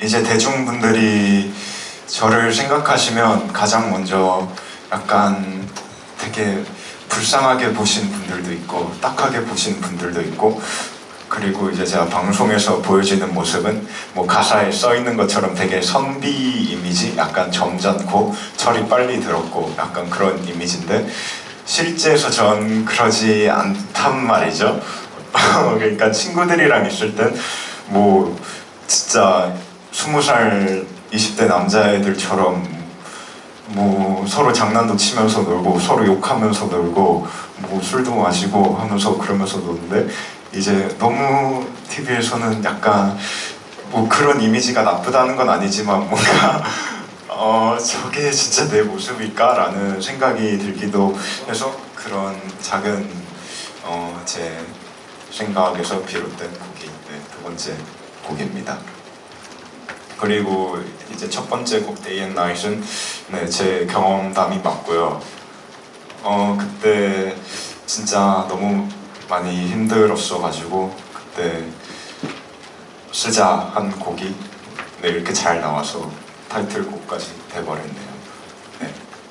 이제 대중분들이 저를 생각하시면 가장 먼저 약간 되게 불쌍하게 보신 분들도 있고 딱하게 보신 분들도 있고 그리고 이제 제가 방송에서 보여지는 모습은 뭐 가사에 써 있는 것처럼 되게 선비 이미지 약간 점잖고 철이 빨리 들었고 약간 그런 이미지인데 실제에서 전 그러지 않단 말이죠. 그러니까 친구들이랑 있을 땐 뭐 진짜 스무 살 20대 남자애들처럼 뭐 서로 장난도 치면서 놀고 서로 욕하면서 놀고 뭐 술도 마시고 하면서 그러면서 노는데 이제 너무 TV에서는 약간 뭐 그런 이미지가 나쁘다는 건 아니지만 뭔가 어 저게 진짜 내 모습일까라는 생각이 들기도 해서 그런 작은 어 제 생각에서 비롯된 곡이 네, 두 번째 곡입니다. 그리고 이제 첫 번째 곡 Day and Night은 네, 제 경험담이 맞고요. 어 그때 진짜 너무 많이 힘들었어 가지고 그때 쓰자 한 곡이 네, 이렇게 잘 나와서 타이틀곡까지 돼버렸네요.